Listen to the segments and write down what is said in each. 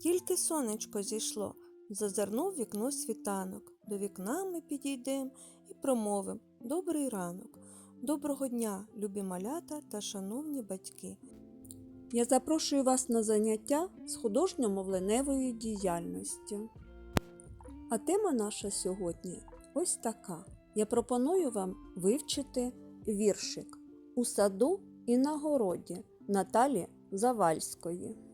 Тільки сонечко зійшло, зазирнув вікно світанок. До вікна ми підійдем і промовим Добрий ранок, доброго дня, любі малята та шановні батьки. Я запрошую вас на заняття з художньо-мовленевої діяльності. А тема наша сьогодні ось така. Я пропоную вам вивчити віршик у саду і на городі Наталі Завальської.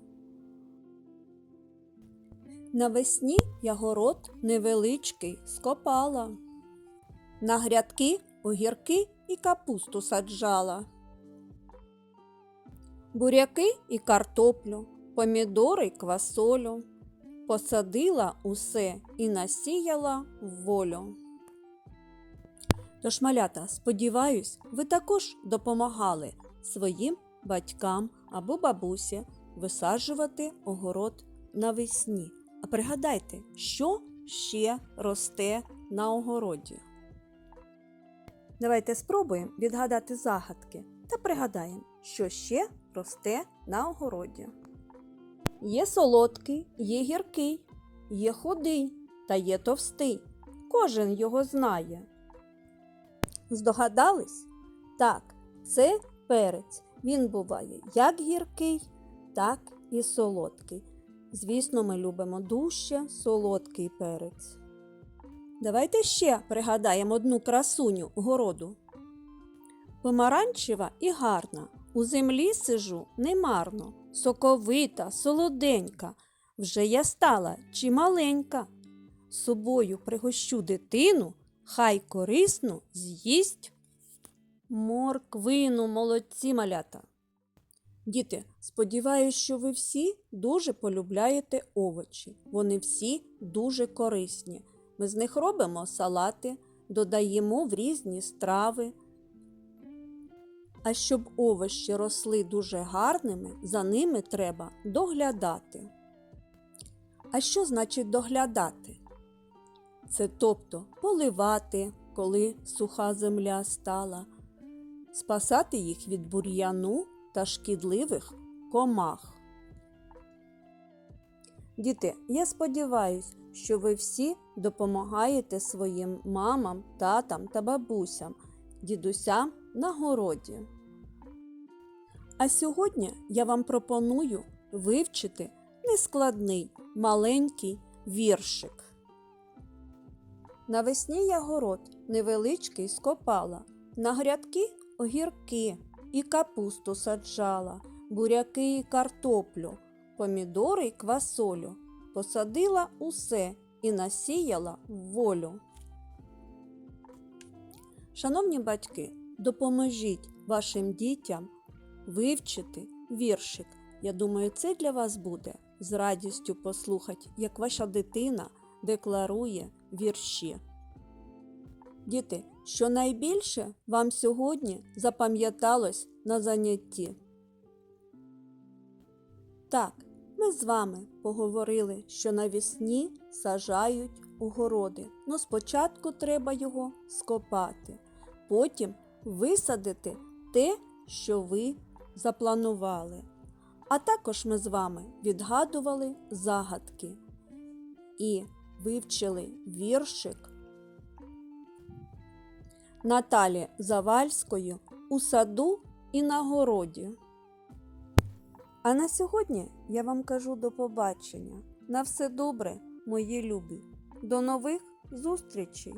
Навесні я город невеличкий скопала. На грядки огірки і капусту саджала. Буряки і картоплю, помідори й квасолю. Посадила усе і насіяла волю. Тож, малята, сподіваюсь, ви також допомагали своїм батькам або бабусі висаджувати огород навесні. А пригадайте, що ще росте на огороді. Давайте спробуємо відгадати загадки та пригадаємо, що ще росте на огороді. Є солодкий, є гіркий, є худий та є товстий. Кожен його знає. Здогадались? Так, це перець. Він буває як гіркий, так і солодкий. Звісно, ми любимо дужче солодкий перець. Давайте ще пригадаємо одну красуню городу. Помаранчева і гарна, у землі сижу немарно, соковита, солоденька, вже я стала чималенька. Собою пригощу дитину, хай корисну з'їсть морквину, молодці малята. Діти, сподіваюсь, що ви всі дуже полюбляєте овочі. Вони всі дуже корисні. Ми з них робимо салати, додаємо в різні страви. А щоб овочі росли дуже гарними, за ними треба доглядати. А що значить доглядати? Це тобто поливати, коли суха земля стала, спасати їх від бур'яну та шкідливих комах. Діти, я сподіваюся, що ви всі допомагаєте своїм мамам, татам та бабусям, дідусям на городі. А сьогодні я вам пропоную вивчити нескладний маленький віршик. Навесні я город невеличкий скопала, на грядки огірки і капусту саджала, буряки і картоплю, помідори й квасолю. Посадила усе і насіяла волю. Шановні батьки, допоможіть вашим дітям вивчити віршик. Я думаю, це для вас буде з радістю послухати, як ваша дитина декларує вірші. Діти, що найбільше вам сьогодні запам'яталось на занятті? Так, ми з вами поговорили, що навесні сажають огороди. Ну, спочатку треба його скопати, потім висадити те, що ви запланували. А також ми з вами відгадували загадки і вивчили віршик Наталі Завальською у саду і на городі. А на сьогодні я вам кажу до побачення. На все добре, мої любі. До нових зустрічей!